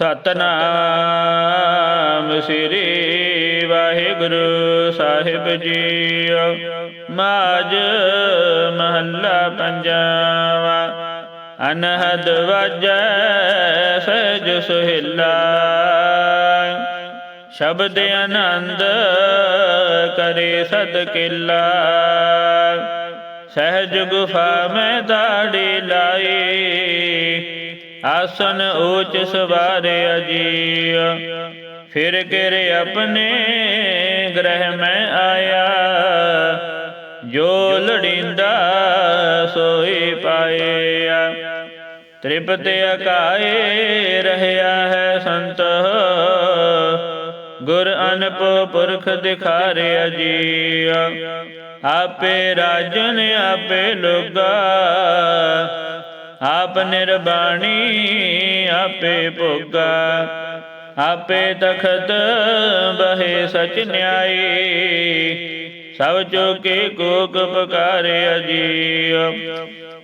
ਸਤਨਾਮ ਸ੍ਰੀ ਵਾਹਿਗੁਰੂ ਸਾਹਿਬ ਜੀਓ ਮਾਜ ਮਹੱਲਾ ਪੰਜਵਾ। ਅਨਹਦ ਵਜੈ ਸਹਿਜ ਸੁਹਿਲਾ। ਸ਼ਬਦ ਆਨੰਦ ਕਰੇ ਸਦ ਕਿਲਾ। ਸਹਿਜ ਗੁਫਾ ਮੈਂ ਦਾੜੀ ਲਾਈ। ਆਸਨ ਊਚ ਸਵਾਰੇ ਅਜੀ ਫਿਰ ਗਿਰੇ ਆਪਣੇ ਗ੍ਰਹਿ ਮੈਂ ਆਇਆ। ਜੋ ਲੜਿੰਦਾ ਸੋਈ ਪਾਇਆ। ਤ੍ਰਿਪਤ ਅਕਾਏ ਰਹਿਆ ਹੈ ਸੰਤ। ਗੁਰ ਅਨਪ ਪੁਰਖ ਦਿਖਾਰਿਆ ਜੀਅ ਆਪੇ ਰਾਜਨ ਆਪੇ ਲੋਗਾ। ਆਪ ਨਿਰਬਾਣੀ, ਆਪੇ ਭੋਗਾ, ਆਪੇ ਤਖਤ ਬਹੇ ਸਚ ਨਿਆਈ। ਸਭ ਜੋ ਕੇ ਕੋਕ ਪਕਾਰੇ ਅਜੀਉ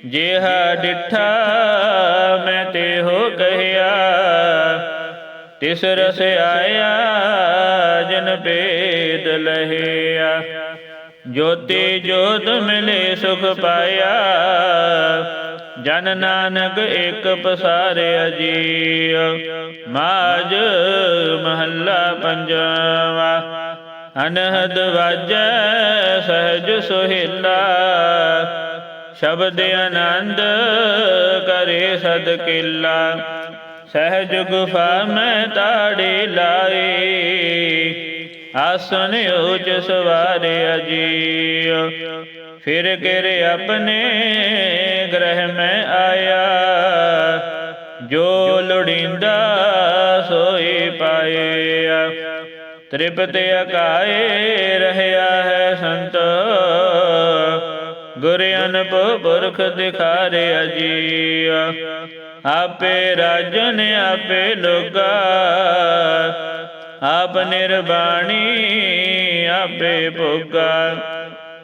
ਜਿਹਾ ਡਿਠਾ ਮੈਂ ਤੇ ਹੋ ਕਹਿਆ। ਤਿਸ ਰਸ ਆਇਆ, ਜਨ ਭੇਦ ਲਹਿਆ। ਜੋਤੀ ਜੋਤ ਮਿਲੇ ਸੁਖ ਪਾਇਆ। ਜਨ ਨਾਨਕ ਇੱਕ ਪਸਾਰੇ ਅਜੀਉ ਮਾਜ ਮਹੱਲਾ ਪੰਜਵਾ। ਅਨਹਦ ਵਾਜੈ ਸਹਿਜ ਸੁਹਿਲਾ। ਸ਼ਬਦ ਆਨੰਦ ਕਰੇ ਸਦ ਕਿਲਾ। ਸਹਿਜ ਗੁਫਾ ਮੈਂ ਤਾੜੇ ਲਾਈ ਆਸਨ ਉਚ ਸਵਾਰੇ ਅਜੀਉ ਫਿਰ ਗਿਰੇ ਆਪਣੇ ਗ੍ਰਹਿ ਮੈਂ ਆਇਆ। ਜੋ ਲੋੜੀਂਦਾ ਸੋਈ ਪਾਇਆ। ਤ੍ਰਿਪਤ ਅਕਾਏ ਰਹਿਆ ਹੈ ਸੰਤ। ਗੁਰ ਅਨਪ ਪੁਰਖ ਦਿਖਾਰੇ ਅਜੀਆ ਆਪੇ ਰਾਜਨ, ਆਪੇ ਲੋਗਾ। ਆਪ ਨਿਰਬਾਣੀ, ਆਪੇ ਭੋਗਾ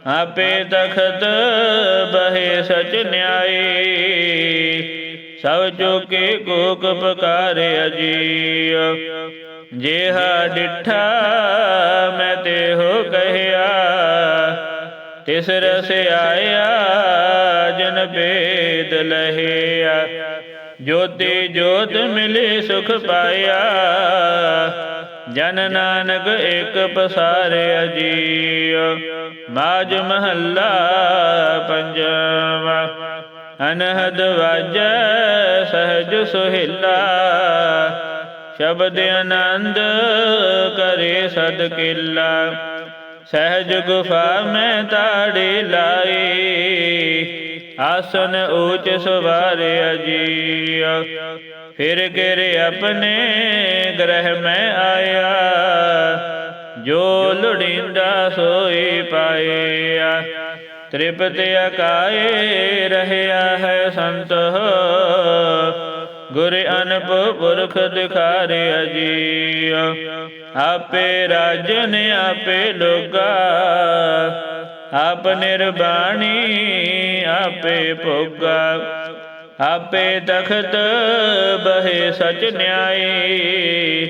ਆਪੇ ਤਖਤ ਬਹੇ ਸਚ ਨਿਆਈ। ਸਭ ਜੋ ਕੇ ਕੋਕ ਪਕਾਰੇ ਅਜੀਉ ਜਿਹਾ ਡਿਠਾ ਮੈਂ ਤੇ ਹੋ ਕਹਿਆ। ਤਿਸ ਰਸ ਆਇਆ, ਜਨ ਭੇਦ ਲਹਿਆ। ਜੋਤੀ ਜੋਤ ਮਿਲੇ ਸੁਖ ਪਾਇਆ। ਜਨ ਨਾਨਕ ਇੱਕ ਪਸਾਰੇ ਅਜੀਉ ਮਾਜ ਮਹੱਲਾ ਪੰਜਵਾ। ਅਨਹਦ ਵਾਜੈ ਸਹਿਜ ਸੁਹਿਲਾ, ਸ਼ਬਦ ਆਨੰਦ ਕਰੇ ਸਦ ਕਿਲਾ। ਸਹਿਜ ਗੁਫਾ ਮੈਂ ਤਾੜੀ ਲਾਈ ਆਸਨ ਊਚ ਸਵਾਰੇ ਅਜੀਉ ਫਿਰ ਗਿਰੇ ਆਪਣੇ ਗ੍ਰਹਿ ਮੈਂ ਆਇਆ, ਜੋ ਲੋੜੀਂਦਾ ਸੋਈ ਪਾਇਆ। ਤ੍ਰਿਪਤ ਅਕਾਏ ਰਹਿਆ ਹੈ ਸੰਤ, ਗੁਰ ਅਨਪ ਪੁਰਖ ਦਿਖਾਰੇ ਅਜੀਉ ਆਪੇ ਰਾਜਨ ਆਪੇ ਲੋਗਾ, ਆਪ ਨਿਰਬਾਣੀ ਆਪੇ ਭੋਗਾ। ਆਪੇ ਤਖਤ ਬਹੇ ਸਚ ਨਿਆਈ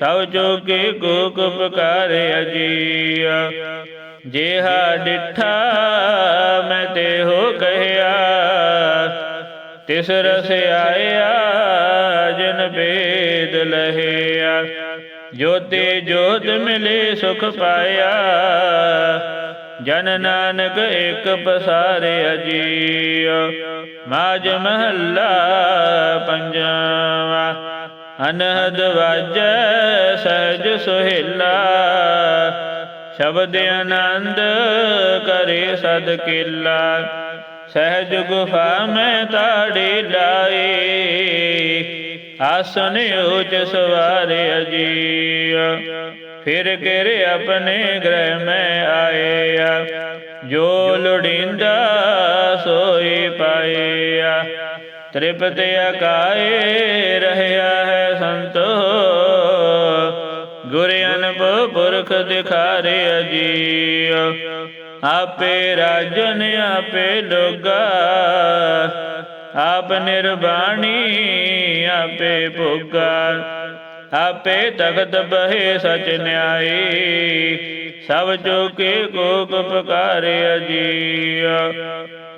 ਸਭ ਜੋ ਕੇ ਗੋਕ ਪਕਾਰੇ ਅਜੀਆ। ਜਿਹਾ ਡਿਠਾ ਮੈਂ ਤੇ ਹੋ ਕਹਿਆ, ਤਿਸ ਰਸ ਆਇਆ ਜਨ ਭੇਦ ਲਹਿਆ। ਜੋਤੀ ਜੋਤ ਮਿਲੇ ਸੁਖ ਪਾਇਆ ਜਨ ਨਾਨਕ ਇੱਕ ਪਸਾਰੇ ਅਜੀਉ ਮਾਜ ਮਹੱਲਾ ਪੰਜਵਾ। ਅਨਹਦ ਵਾਜੈ ਸਹਿਜ ਸੁਹਿਲਾ, ਸ਼ਬਦ ਆਨੰਦ ਕਰੇ ਸਦ ਕਿਲਾ। ਸਹਿਜ ਗੁਫਾ ਮੈਂ ਤਾੜੀ ਲਾਈ ਆਸਨ ਉਚ ਸਵਾਰੇ ਅਜੀ ਫਿਰ ਗਿਰੇ ਆਪਣੇ ਗ੍ਰਹਿ ਮੈਂ ਆਇਆ ਜੋ ਲੋੜੀਂਦਾ ਸੋਈ ਪਾਇਆ ਤ੍ਰਿਪਤ ਅਕਾਏ ਰਹਿਆ ਹੈ ਸੰਤੋ, ਗੁਰ ਅਨਬ ਪੁਰਖ ਦਿਖਾਰੇ ਅਜੀਉ ਆਪੇ ਰਾਜਨ ਆਪੇ ਲੋਗਾ, ਆਪ ਨਿਰਬਾਣੀ ਆਪੇ ਭੋਗਾ। ਆਪੇ ਤਖਤ ਬਹਿ ਸਚ ਨਿਆਈ, ਸਭ ਜੋ ਕੋ ਕੋਕ ਪਕਾਰਿਆ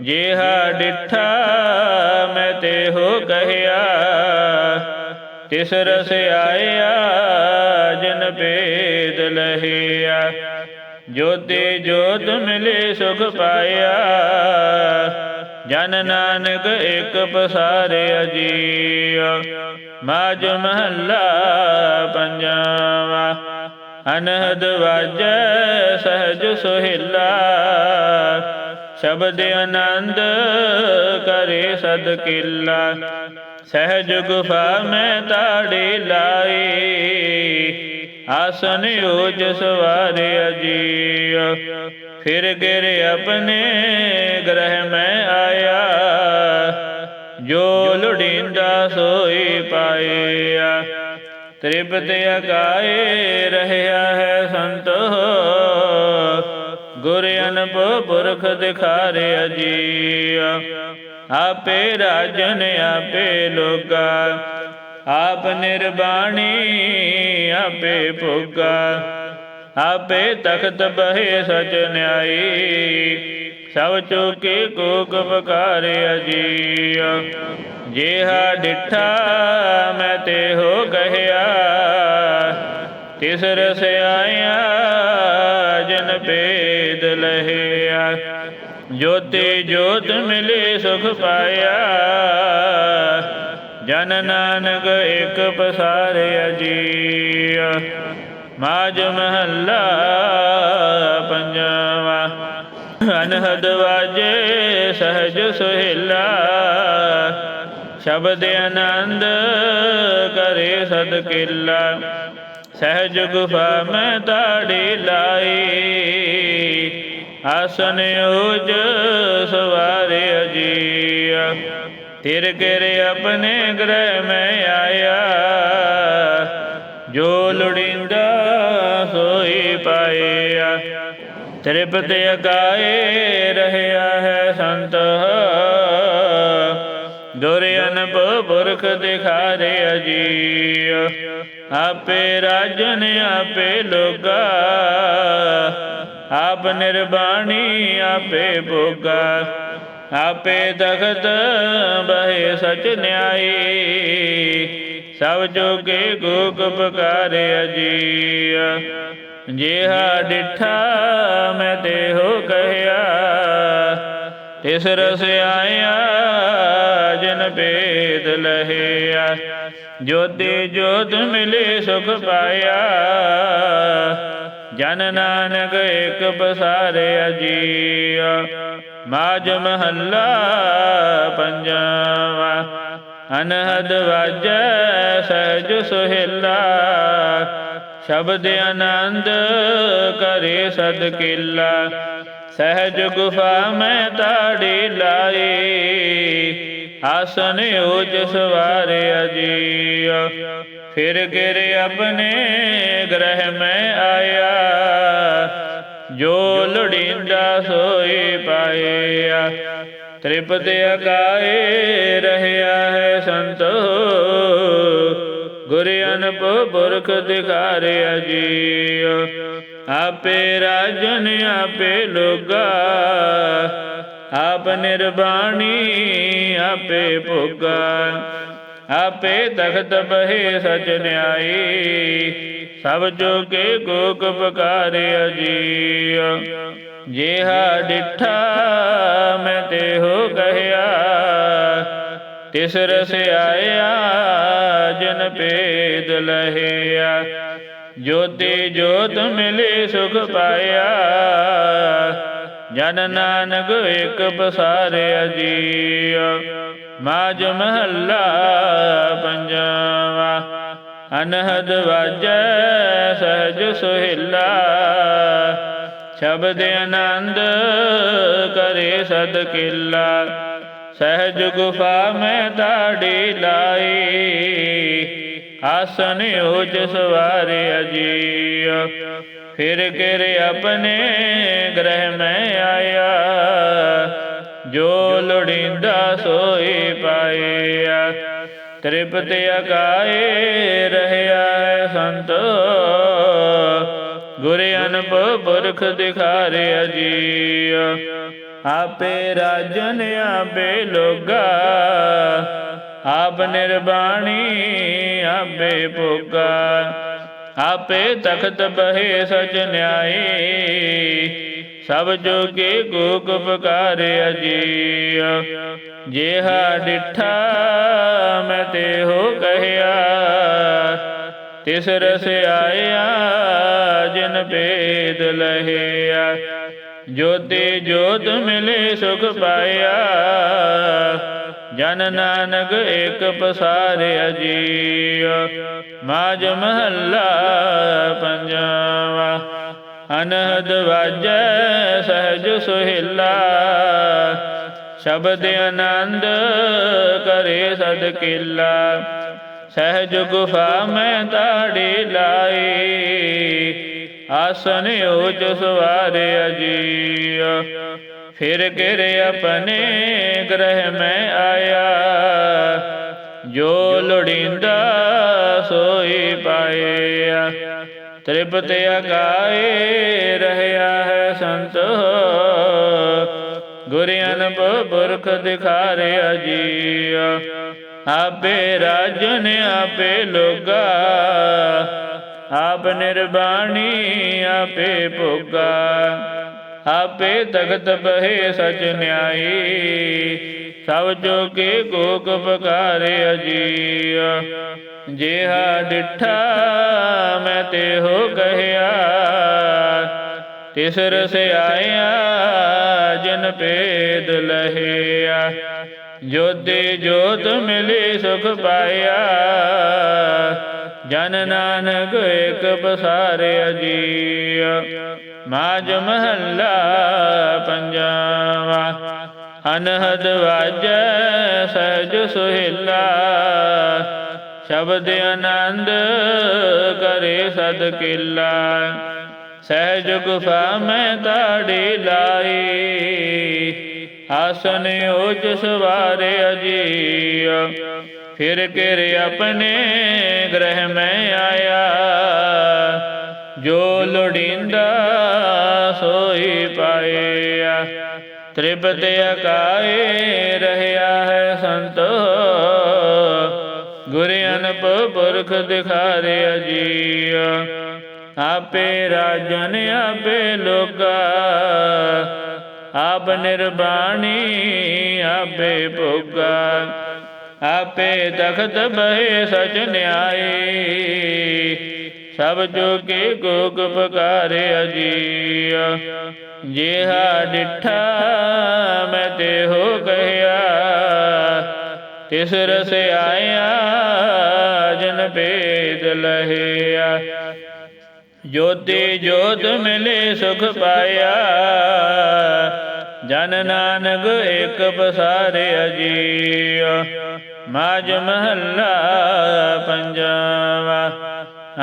ਜਿਹਾ ਡਿਠਾ ਮੈਂ ਤੇ ਹੋ ਕਹਿਆ, ਤਿਸ ਰਸ ਆਇਆ, ਜਨ ਭੇਦ ਲਹਿਆ। ਜੋਤੇ ਜੋਤ ਮਿਲੇ ਸੁਖ ਪਾਇਆ ਜਨ ਨਾਨਕ ਇੱਕ ਪਸਾਰਿਆ ਜੀਆ ਮਾਜ ਮਹੱਲਾ ਪੰਜਾਵਾ। ਅਨਹਦ ਵਾਜੈ ਸਹਜ ਸੁਹਿਲਾ, ਸ਼ਬਦ ਆਨੰਦ ਕਰੇ ਸਦ ਕਿਲਾ। ਸਹਿਜ ਗੁਫਾ ਮੈਂ ਤਾੜੇ ਲਾਏ, ਆਸਨ ਓਜ ਸਵਾਰੇ ਅਜੀ ਫਿਰ ਗਿਰ ਆਪਣੇ ਗ੍ਰਹਿ ਮੈਂ ਆਇਆ, ਜੋ ਲੋੜੀਂਦਾ ਸੋਈ ਪਾਇਆ। ਤ੍ਰਿਪਤ ਅਕਾਏ ਰਹਿਆ ਹੈ ਸੰਤ, ਗੁਰ ਅਨਪ ਪੁਰਖ ਦਿਖਾਰੇ ਅਜੀਆ। ਆਪੇ ਰਾਜਨ ਆਪੇ ਲੋਗਾ, ਆਪ ਨਿਰਬਾਣੀ ਆਪੇ ਭੋਗਾ। ਆਪੇ ਤਖਤ ਬਹਿ ਸਚ ਨਿਆਈ। ਸਭ ਚੁਕੇ ਕੋਕ ਪਕਾਰੇ ਅਜੀਆ। ਜਿਹਾ ਡਿਠਾ ਮੈਂ ਤੇ ਹੋ ਕਹਿਆ ਤਿਸ ਰਸ ਆਇਆ ਜਨ ਭੇਦ ਲਹਿਆ। ਜੋਤੇ ਜੋਤ ਮਿਲੇ ਸੁਖ ਪਾਇਆ। ਜਨ ਨਾਨਕ ਇੱਕ ਪਸਾਰੇ ਅਜੀਆ। ਮਾਜ ਮਹੱਲਾ ਪੰਜਵਾ। ਅਨਹਦ ਵਾਜੇ ਸਹਜ ਸੁਹਿਲਾ। ਸ਼ਬਦ ਆਨੰਦ ਕਰੇ ਸਦ ਕਿਲਾ ਸਹਿਜ ਗੁਫਾ ਮੈਂ ਤਾੜੀ ਲਾਈ। ਆਸਨ ਓਜ ਸਵਾਰੇ ਅਜੀਆ। ਤਿਰ ਗਿਰ ਆਪਣੇ ਗ੍ਰਹਿ ਮੈਂ ਆਇਆ। ਜੋ ਲੋੜੀਂਦਾ ਸੋਈ ਪਾਇਆ ਤ੍ਰਿਪਤ ਅਕਾਏ ਰਹਿਆ ਹੈ ਸੰਤ। ਦੁਰ ਅਨਪ ਪੁਰਖ ਦਿਖਾਰੇ ਅਜੀਆ, ਆਪੇ ਰਾਜਨ ਆਪੇ ਲੋਗਾ, ਆਪ ਨਿਰਬਾਣੀ ਆਪੇ ਭੋਗਾ, ਆਪੇ ਤਖਤ ਬਹਿ ਸਚ ਨਿਆਈ। ਸਭ ਜੋਗੇ ਗੋਗ ਪਕਾਰੇ ਅਜੀ ਜਿਹਾ ਡਿਠਾ ਮੈਂ ਤੇ ਹੋ ਕਹਿਆ ਤਿਸ ਰਸ ਆਇਆ ਜਨ ਭੇਦ ਲਹਿਆ। ਜੋਤੇ ਜੋਤ ਮਿਲੇ ਸੁਖ ਪਾਇਆ। ਜਨ ਨਾਨਕ ਇੱਕ ਪਸਾਰੇ ਅਜੀਆ। ਮਾਜ ਮਹੱਲਾ ਪੰਜਵਾ। ਅਨਹਦ ਵਾਜੈ ਸਹਿਜ ਸੁਹਿਲਾ, ਸ਼ਬਦ ਆਨੰਦ ਕਰੇ ਸਦ ਕਿਲਾ ਸਹਿਜ ਗੁਫਾ ਮੈਂ ਤਾੜੀ ਲਾਈ ਆਸਨ ਓਜ ਸਵਾਰੇ ਅਜੀ ਫਿਰ ਗਿਰ ਆਪਣੇ ਗ੍ਰਹਿ ਮੈਂ ਆਇਆ, ਜੋ ਲੋੜੀਂਦਾ ਸੋਈ ਪਾਇਆ। ਤ੍ਰਿਪਤ ਅਕਾਏ ਰਹਿਆ ਹੈ ਸੰਤੋ। ਗੁਰ ਅਨਪ ਪੁਰਖ ਦਿਖਾਰੇ ਅਜੀਓ ਆਪੇ ਰਾਜਨ ਆਪੇ ਲੋਗਾ। ਆਪ ਨਿਰਬਾਣੀ ਆਪੇ ਭੋਗਾ। ਆਪੇ ਤਖਤ ਬਹਿ ਸਚ ਨਿਆਈ। ਸਭ ਜੋਗੇ ਗੋਕ ਪਕਾਰੇ ਅਜੀਓ ਜਿਹਾ ਡਿਠਾ ਮੈਂ ਤੇ ਹੋ ਕਹਿਆ ਤਿਸ ਰਸ ਆਇਆ ਜਨ ਭੇਦ ਲਹਿਆ। ਜੋਤੀ ਜੋਤ ਮਿਲੇ ਸੁਖ ਪਾਇਆ। ਜਨ ਨਾਨਕ ਇੱਕ ਪਸਾਰੇ ਅਜੀਓ ਮਾਜ ਮਹੱਲਾ ਪੰਜਵਾ। ਅਨਹਦ ਵਾਜੈ, ਸਹਜ ਸੁਹਿਲਾ। ਸ਼ਬਦ ਆਨੰਦ ਕਰੇ ਸਦ ਕਿਲਾ। ਸਹਿਜ ਗੁਫਾ ਮੈਂ ਦਾੜੀ ਲਾਈ। ਆਸਨ ਓਜ ਸਵਾਰੇ ਅਜੀ ਫਿਰ ਗਿਰ ਆਪਣੇ ਗ੍ਰਹਿ ਮੈਂ ਆਇਆ। ਜੋ ਲੋੜੀਂਦਾ ਸੋਈ ਪਾਇਆ। ਤ੍ਰਿਪਤ ਅਕਾਏ ਰਹਿਆ ਸੰਤੋ। ਗੁਰ ਅਨੁਭਵ ਪੁਰਖ ਦਿਖਾਰਿਆ ਜੀ ਆਪੇ ਰਾਜਨ ਆਪੇ ਲੋਗਾ, ਆਪ ਨਿਰਬਾਣੀ ਆਪੇ ਭੋਗਾ। ਆਪੇ ਤਖਤ ਬਹੇ ਸਚ ਨਿਆਈ, ਸਭ ਜੋਗੇ ਗੋਗ ਪਕਾਰਿਆ ਜੀ ਜੇਹਾ ਡਿਠਾ ਮੈਂ ਤੇ ਹੋ ਕਹਿਆ, ਤਿਸ ਰਸ ਆਇਆ ਜਿਨ ਭੇਦ ਲਹਿਆ ਜੋਤੀ ਜੋਤ ਮਿਲੇ ਸੁਖ ਪਾਇਆ। ਜਨ ਨਾਨਕ ਏਕ ਪਸਾਰਿਆ ਜੀ ਮਾਜ ਮਹੱਲਾ ਪੰਜਵਾ। ਅਨਹਦ ਵਾਜੈ ਸਹਿਜ ਸੁਹਿਲਾ, ਸ਼ਬਦ ਆਨੰਦ ਕਰੇ ਸਦ ਕੀਲਾ। ਸਹਿਜ ਗੁਫਾ ਮੈਂ ਤਾੜੀ ਲਾਈ ਆਸਨ ਓਜ ਸਵਾਰੇ ਅਜੀਆ। ਫਿਰ ਗਿਰ ਆਪਣੇ ਗ੍ਰਹਿ ਮੈਂ ਆਇਆ। ਜੋ ਲੋੜੀਂਦਾ ਸੋਈ ਪਾਇਆ। ਤ੍ਰਿਪਤ ਅਕਾਏ ਰਹਿਆ ਹੈ ਸੰਤ। ਗੁਰ ਬੁਰਖ ਪੁਰਖ ਦਿਖਾਰਿਆ ਜੀਆ ਆਪੇ ਰਾਜਨ ਆਪੇ ਲੋਗਾ। ਆਪ ਨਿਰਬਾਣੀ ਆਪੇ ਭੋਗਾ, ਆਪੇ ਤਖਤ ਬਹੇ ਸਚ ਨਿਆਈ। ਸਭ ਜੋਗੇ ਗੋਗ ਪਕਾਰੇ ਅਜੀਆ, ਜੇਹਾ ਡਿਠਾ ਮੈਂ ਤੇ ਹੋ ਕਹਿਆ। ਤਿਸ ਰਸ ਆਇਆ ਜਨ ਭੇਦ ਲਹਿਆ ਜੋਤੇ ਜੋਤ ਮਿਲੇ ਸੁਖ ਪਾਇਆ। ਜਨ ਨਾਨਕ ਏਕ ਬਸਾਰਿਆ ਜੀਆ। ਮਾਜ ਮਹੱਲਾ ਪੰਜਾਵਾ। ਅਨਹਦ ਵਾਜੈ ਸਹਿਜ ਸੁਹਿਲਾ। ਸ਼ਬਦ ਆਨੰਦ ਕਰੇ ਸਦ ਕੀਲਾ। ਸਹਿਜ ਗੁਫਾ ਮੈਂ ਤਾੜੀ ਲਾਈ ਆਸਨ ਓਜ ਸਵਾਰੇ ਅਜੀਆ। ਫਿਰ ਕਿਰ ਆਪਣੇ ਗ੍ਰਹਿ ਮੈਂ ਆਇਆ। ਜੋ ਲੋੜੀਂਦਾ ਸੋਈ ਪਾਇਆ। ਤ੍ਰਿਪਤ ਅਕਾਏ ਰਹਿਆ ਹੈ ਸੰਤ। ਗੁਰ ਅਨੁਭਵ ਪੁਰਖ ਦਿਖਾਰਿਆ ਜੀਆ ਆਪੇ ਰਾਜਨ, ਆਪੇ ਲੋਗਾ ਆਪ ਨਿਰਬਾਣੀ, ਆਪੇ ਭੋਗਾ। ਆਪੇ ਤਖਤ ਬਹੇ ਸਚ ਨਿਆਏ। ਸਭ ਜੋਗੇ ਗੋਗ ਪਕਾਰੇ ਅਜੀਆ। ਜੇਹਾ ਡਿਠਾ ਮੈਂ ਤੇ ਹੋ ਕਹਿਆ ਤਿਸ ਰਸ ਆਇਆ ਜਨ ਭੇਦ ਲਹਿਆ। ਜੋਤੀ ਜੋਤ ਮਿਲੇ ਸੁਖ ਪਾਇਆ। ਜਨ ਨਾਨਕ ਇੱਕ ਪਸਾਰੇ ਅਜੀਆ ਮਾਜ ਮਹੱਲਾ ਪੰਜਵਾ।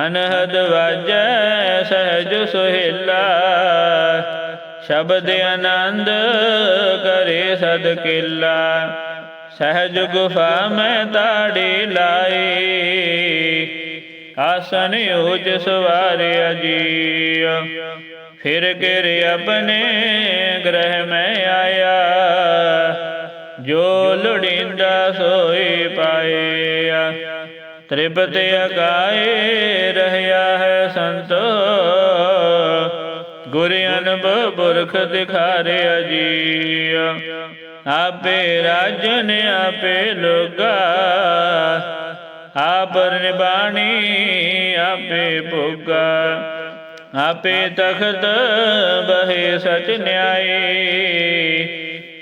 ਅਨਹਦ ਵਾਜੈ ਸਹਿਜ ਸੁਹਿਲਾ। ਸ਼ਬਦ ਆਨੰਦ ਕਰੇ ਸਦ ਕੀਲਾ। ਸਹਿਜ ਗੁਫਾ ਮੈਂ ਤਾੜੀ ਲਾਈ। ਆਸਨ ਉਜ ਸਵਾਰੇ ਅਜੀਆ। ਫਿਰ ਗਿਰ ਆਪਣੇ ਗ੍ਰਹਿ ਮੈਂ ਆਇਆ। ਜੋ ਲੋੜੀਂਦਾ ਸੋਈ ਪਾਇਆ। ਤ੍ਰਿਪਤ ਅਕਾਏ ਰਹਿਆ ਹੈ ਸੰਤੋ। ਗੁਰ ਅਨੁਭਵ ਪੁਰਖ ਦਿਖਾਰੇ ਅਜੀਆ। ਆਪੇ ਰਾਜਨ ਆਪੇ ਲੋਗਾ। ਆਪ ਨਿਬਾਣੀ ਆਪੇ ਭੋਗਾ, ਆਪੇ ਤਖਤ ਬਹੇ ਸਚ ਨਿਆਈ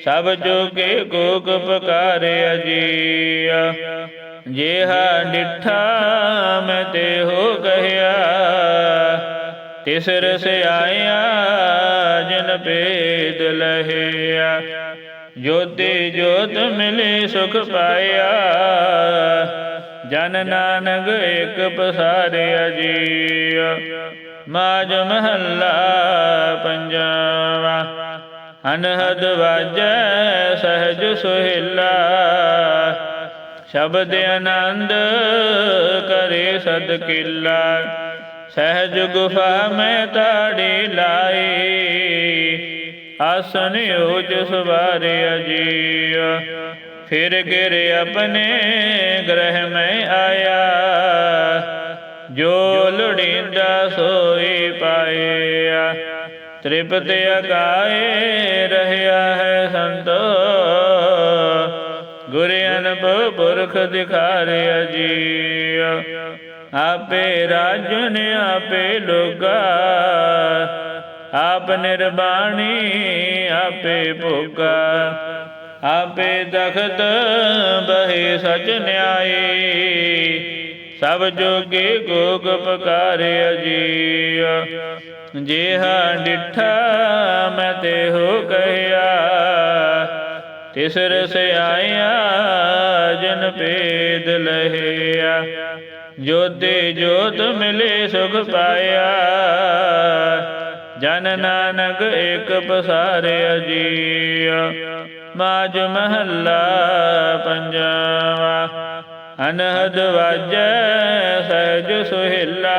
ਸਭ ਜੋਗੇ ਗੋਗ ਪਕਾਰੇ ਅਜੀਆ, ਜੇਹਾ ਡਿਠਾ ਮੈਂ ਤੇ ਹੋ ਕਹਿਆ ਤਿਸ ਰਸ ਆਇਆ ਜਨ ਭੇਦ ਲਹਿਆ ਜੋਤੀ ਜੋਤ ਮਿਲੇ ਸੁਖ ਪਾਇਆ। ਜਨ ਨਾਨਕ ਏਕ ਪਸਾਰਿਆ ਜੀਆ, ਮਾਜ ਮਹੱਲਾ ਪੰਜਵਾ। ਅਨਹਦ ਵਾਜੈ ਸਹਿਜ ਸੁਹਿਲਾ, ਸ਼ਬਦ ਆਨੰਦ ਕਰੇ ਸਦ ਕਿਲਾ। ਸਹਿਜ ਗੁਫਾ ਮੈਂ ਤਾੜੀ ਲਾਈ, ਆਸਨ ਓਜ ਸਵਾਰੇ ਅਜੀਆ ਫਿਰ ਗਿਰ ਆਪਣੇ ਗ੍ਰਹਿ ਮੈਂ ਆਇਆ। ਜੋ ਲੋੜੀਂਦਾ ਸੋਈ ਪਾਇਆ। ਤ੍ਰਿਪਤ ਅਕਾਏ ਰਹਿਆ ਹੈ ਸੰਤੋ। ਗੁਰ ਅਨੁਭਵ ਪੁਰਖ ਦਿਖਾਰਿਆ ਜੀ ਆਪੇ ਰਾਜਨ ਆਪੇ ਲੋਗਾ। ਆਪ ਨਿਰਬਾਣੀ ਆਪੇ ਭੋਗਾ। ਆਪੇ ਤਖਤ ਬਹੇ ਸਚ ਨਿਆਏ। ਸਭ ਜੋਗੇ ਗੋਗ ਪਕਾਰੇ ਅਜੀ ਜਿਹਾ ਡਿਠਾ ਮੈਂ ਤੇ ਹੋ ਕਹਿਆ। ਤਿਸ ਰਸ ਆਇਆ ਜਨ ਭੇਦ ਲਹਿਆ। ਜੋਤੇ ਜੋਤ ਮਿਲੇ ਸੁਖ ਪਾਇਆ। ਜਨ ਨਾਨਕ ਏਕ ਪਸਾਰੇ ਅਜੀ ਮਾਜ ਮਹੱਲਾ ਪੰਜਵਾ। ਅਨਹਦ ਵਾਜੈ ਸਹਿਜ ਸੁਹਿਲਾ।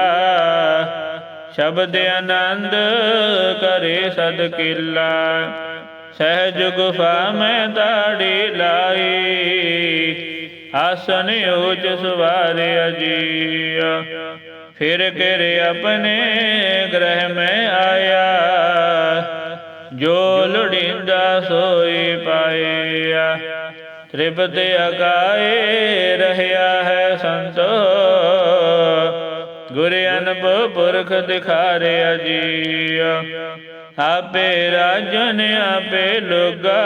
ਸ਼ਬਦ ਆਨੰਦ ਕਰੇ ਸਦ ਕਿਲਾ। ਸਹਿਜ ਗੁਫਾ ਮੈਂ ਦਾੜੀ ਲਾਈ। ਆਸਨ ਓਜ ਸਵਾਰੇ ਅਜੀ ਫਿਰ ਕਿਰ ਆਪਣੇ ਗ੍ਰਹਿ ਮੈਂ ਆਇਆ। ਜੋ ਲੋੜੀਂਦਾ ਸੋਈ ਪਾਇਆ ਤ੍ਰਿਪਤ ਅਕਾਏ ਰਹਿਆ ਹੈ ਸੰਤੋ। ਗੁਰ ਅਨੁਭਵ ਪੁਰਖ ਦਿਖਾਰਿਆ ਜੀਆ ਆਪੇ ਰਾਜਨ ਆਪੇ ਲੋਗਾ।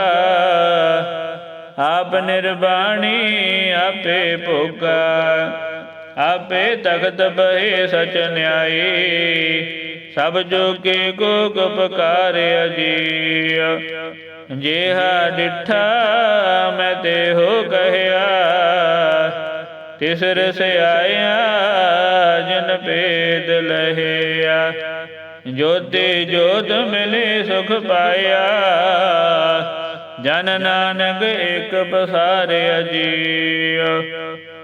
ਆਪ ਨਿਰਬਾਣੀ ਆਪੇ ਭੋਗਾ, ਆਪੇ ਤਖਤ ਬਹਿ ਸਚ ਨਿਆਈ। ਸਭ ਜੋਗੇ ਕੋ ਗੁਪਕਾਰਿਆ ਜੀਆ। ਜਿਹਾ ਡਿਠਾ, ਮੈਂ ਤੇ ਹੋ ਕਹਿਆ ਤਿਸ ਰਸ ਆਇਆ ਜਨ ਭੇਦ ਲਹਿਆ। ਜੋਤੇ ਜੋਤ ਮਿਲੇ ਸੁਖ ਪਾਇਆ। ਜਨ ਨਾਨਕ ਏਕ ਪਸਾਰਿਆ ਜੀਉ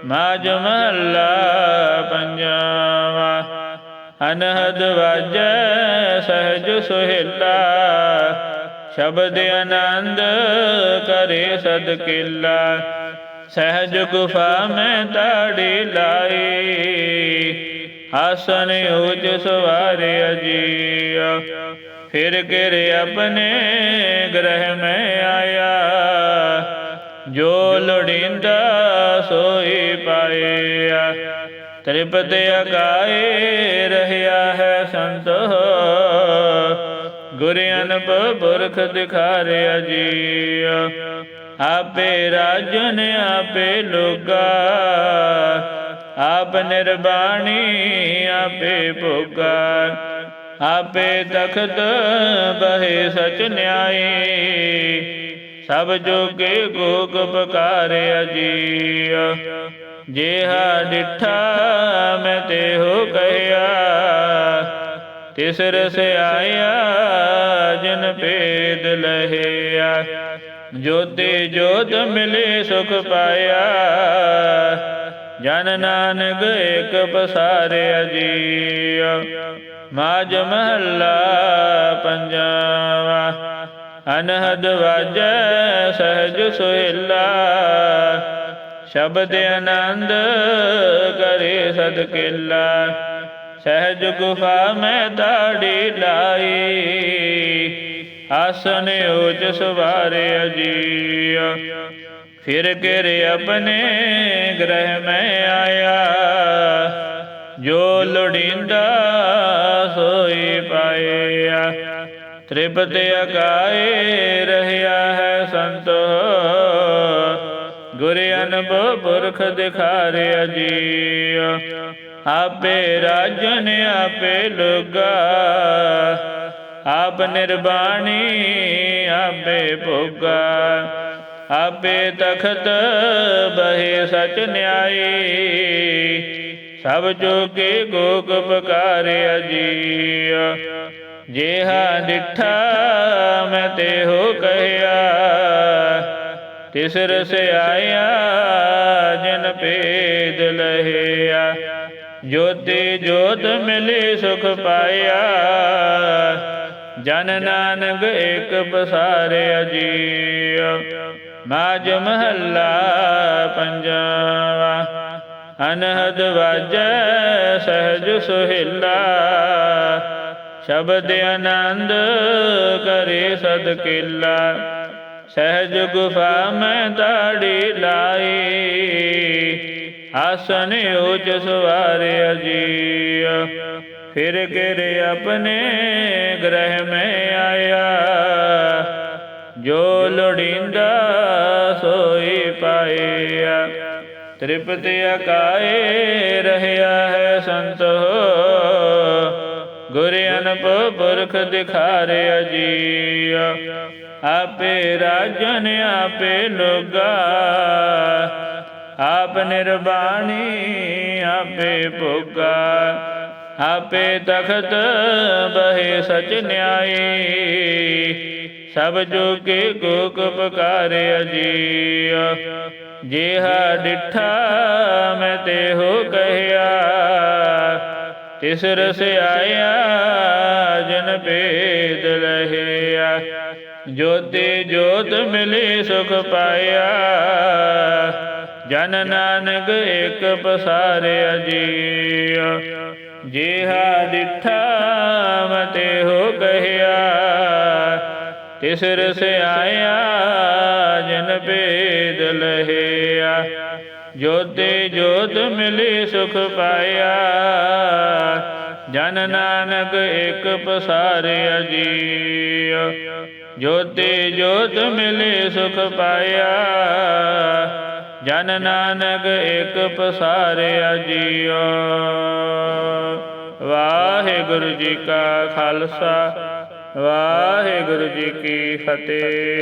ਮਾਜ ਮਹੱਲਾ ਪੰਜਵਾ। ਅਨਹਦ ਵਾਜੈ ਸਹਿਜ ਸੁਹਿਲਾ, ਸ਼ਬਦ ਆਨੰਦ ਕਰੇ ਸਦ ਕਿਲਾ ਸਹਿਜ ਗੁਫਾ ਮੈਂ ਤਾੜੀ ਲਾਈ ਆਸਨ ਉਜ ਸਵਾਰੇ ਅਜੀਆ। ਫਿਰ ਗਿਰ ਆਪਣੇ ਗ੍ਰਹਿ ਮੈਂ ਆਇਆ, ਜੋ ਲੋੜੀਂਦਾ ਸੋਈ ਪਾਇਆ। ਤ੍ਰਿਪਤ ਅਕਾਏ ਰਹਿਆ ਹੈ ਸੰਤੋ। ਗੁਰ ਅਨੁਭਵ ਪੁਰਖ ਦਿਖਾਰਿਆ ਜੀਆ ਆਪੇ ਰਾਜਨ ਆਪੇ ਲੋਗਾ। ਆਪ ਨਿਰਬਾਣੀ ਆਪੇ ਭੋਗਾ। ਆਪੇ ਤਖਤ ਬਹੇ ਸਚ ਨਿਆਈ। ਸਭ ਜੋਗੇ ਗੋਗ ਪਕਾਰਿਆ ਜੀਆ ਜਿਹਾ ਡਿਠਾ ਮੈਂ ਤੇ ਹੋ ਕਹਿਆ ਤਿਸ ਰਸ ਆਇਆ ਜਨ ਭੇਦ ਲਹਿਆ। ਜੋਤੇ ਜੋਤ ਮਿਲੇ ਸੁਖ ਪਾਇਆ, ਜਨ ਨਾਨਕ ਏਕ ਪਸਾਰਿਆ ਜੀਆ। ਮਾਜ ਮਹੱਲਾ ਪੰਜਵਾ, ਅਨਹਦ ਵਾਜੈ ਸਹਿਜ ਸੁਹਿਲਾ। ਸ਼ਬਦ ਆਨੰਦ ਕਰੇ ਸਦ ਕਿਲਾ ਸਹਿਜ ਗੁਫਾ ਮੈਂ ਦਾੜੀ ਲਾਈ। ਆਸਨ ਉਚ ਸਵਾਰੇ ਅਜੀ ਫਿਰ ਗਿਰ ਆਪਣੇ ਗ੍ਰਹਿ ਮੈਂ ਆਇਆ। ਜੋ ਲੋੜੀਂਦਾ ਸੋਈ ਪਾਇਆ। ਤ੍ਰਿਪਤ ਅਕਾਏ ਰਹਿਆ ਹੈ ਸੰਤੋ। ਗੁਰ ਅਨੁਭਵ ਪੁਰਖ ਦਿਖਾਰਿਆ ਜੀਆ ਆਪੇ ਰਾਜਨ ਆਪੇ ਲੋਗਾ। ਆਪ ਨਿਰਬਾਣੀ ਆਪੇ ਭੋਗਾ। ਆਪੇ ਤਖਤ ਬਹਿ ਸਚ ਨਿਆਈ। ਸਭ ਜੋਗੇ ਗੋਗ ਪਕਾਰਿਆ ਜੀਆ ਜੇਹਾ ਡਿਠਾ ਮੈਂ ਤੇ ਹੋ ਕਹਿਆ। ਤਿਸਰ ਰਸ ਆਇਆ ਜਨ ਭੇਦ ਲਹਿਆ। ਜੋਤੀ ਜੋਤ ਮਿਲੇ ਸੁਖ ਪਾਇਆ। ਜਨ ਨਾਨਕ ਏਕ ਪਸਾਰਿਆ ਜੀਉ ਮਾਜ ਮਹੱਲਾ ਪੰਜਵਾ। ਅਨਹਦ ਵਾਜੈ, ਸਹਿਜ ਸੁਹਿਲਾ। ਸ਼ਬਦ ਆਨੰਦ ਕਰੇ ਸਦ ਕੀਲਾ ਸਹਿਜ ਗੁਫਾ ਮੈਂ ਤਾੜੀ ਲਾਈ ਆਸਨ ਉਚ ਸਵਾਰਿਆ ਅਜੀ ਫਿਰ ਗਿਰ ਆਪਣੇ ਗ੍ਰਹਿ ਮੈਂ ਆਇਆ, ਜੋ ਲੋੜੀਂਦਾ ਸੋਈ ਪਾਇਆ। ਤ੍ਰਿਪਤ ਅਕਾਏ ਰਹਿਆ ਹੈ ਸੰਤ, ਗੁਰ ਅਨਪ ਪੁਰਖ ਦਿਖਾਰਿਆ ਜੀਆ ਆਪੇ ਰਾਜਨ ਆਪੇ ਲੋਗਾ। ਆਪ ਨਿਰਬਾਣੀ ਆਪੇ ਭੋਗਾ। ਆਪੇ ਤਖਤ ਬਹਿ ਸਚ ਨਿਆਈ। ਸਭ ਜੋ ਕੇ ਕੋਕ ਪਕਾਰਿਆ ਜੀਆ ਜੇਹਾ ਡਿਠਾ ਮੈਂ ਤੇ ਹੋ ਕਹਿਆ। ਤਿਸ ਰਸ ਆਇਆ ਜਨ ਭੇਦ ਲਹਿਆ। ਜੋਤੀ ਜੋਤ ਮਿਲੇ ਸੁਖ ਪਾਇਆ। ਜਨ ਨਾਨਕ ਏਕ ਪਸਾਰਿਆ ਜੀਉ ਜਿਹਾ ਡਿਠਾ ਮਤੇ ਹੋ ਕਹਿਆ ਤਿਸ ਰਸ ਆਇਆ ਜਨ ਭੇਦ ਲਹਿਆ। ਜੋਤੇ ਜੋਤ ਮਿਲੇ ਸੁਖ ਪਾਇਆ। ਜਨ ਨਾਨਕ ਏਕ ਪਸਾਰਿਆ ਜੀਉ ਜੋਤੀ ਜੋਤ ਮਿਲੇ ਸੁਖ ਪਾਇਆ। ਜਨ ਨਾਨਕ ਇੱਕ ਪਸਾਰਿਆ ਜੀਉ ਵਾਹਿਗੁਰੂ ਜੀ ਕਾ ਖਾਲਸਾ, ਵਾਹਿਗੁਰੂ ਜੀ ਕੀ ਫਤਿਹ।